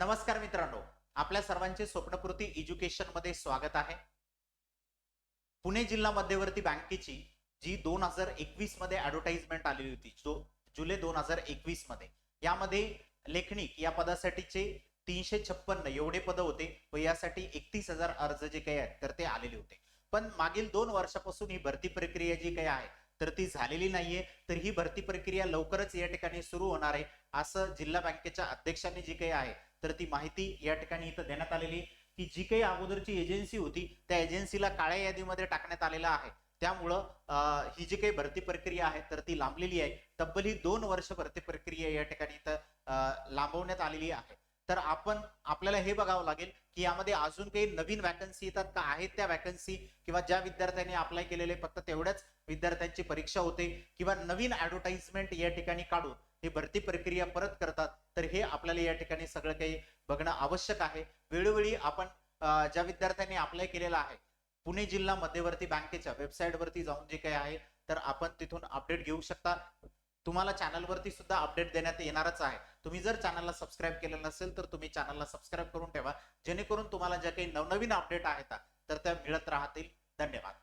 नमस्कार मित्रांनो आपल्या सर्वांचे स्वप्नपूर्ती एज्युकेशनमध्ये स्वागत आहे. पुणे जिल्हा मध्यवर्ती बँकेची जी दोन हजार एकवीसमध्ये ऍडव्हर्टाइजमेंट आलेली होती जो जुलै दोन हजार एकवीसमध्ये यामध्ये लेखनिक या पदासाठीचे तीनशे छप्पन्न एवढे पद होते व यासाठी एकतीस हजार अर्ज जे काही आहेत तर ते आलेले होते. पण मागील दोन वर्षापासून ही भरती प्रक्रिया जी काही आहे तर ती झालेली नाहीये तर ही भरती प्रक्रिया लवकरच या ठिकाणी सुरू होणार आहे असं जिल्हा बँकेच्या अध्यक्षांनी जी काही आहे तर ती माहिती या ठिकाणी इथं देण्यात आलेली की जी काही अगोदरची एजन्सी होती त्या एजन्सीला काळ्या यादीमध्ये टाकण्यात आलेलं आहे. त्यामुळं अं, ही जी काही भरती प्रक्रिया आहे तर ती लांबलेली आहे. तब्बल ही दोन वर्ष भरती प्रक्रिया या ठिकाणी इथं लांबवण्यात आलेली आहे. तर आपण आपल्याला हे बघावं लागेल की यामध्ये अजून काही नवीन वॅकन्सी येतात का? आहेत त्या वॅकन्सी किंवा ज्या विद्यार्थ्यांनी अप्लाय केलेले फक्त तेवढ्याच विद्यार्थ्यांची परीक्षा होते? किंवा नवीन ऍडव्हर्टाइजमेंट या ठिकाणी काढून ही भरती प्रक्रिया परत करतात? तर हे आपल्याला या ठिकाणी सगळं काही बघणं आवश्यक आहे. वेळोवेळी आपण ज्या विद्यार्थ्यांनी अप्लाय केलेला आहे पुणे जिल्हा मध्यवर्ती बँकेच्या वेबसाईट वरती जाऊन जे काही आहे तर आपण तिथून अपडेट घेऊ शकता. तुम्हाला चॅनलवरती सुद्धा अपडेट देण्यात येणारच आहे. तुम्ही जर चॅनलला सबस्क्राईब केलेलं नसेल तर तुम्ही चॅनलला सबस्क्राईब करून ठेवा. जेणेकरून तुम्हाला ज्या काही नवनवीन अपडेट आहेत तर त्या मिळत राहतील. धन्यवाद.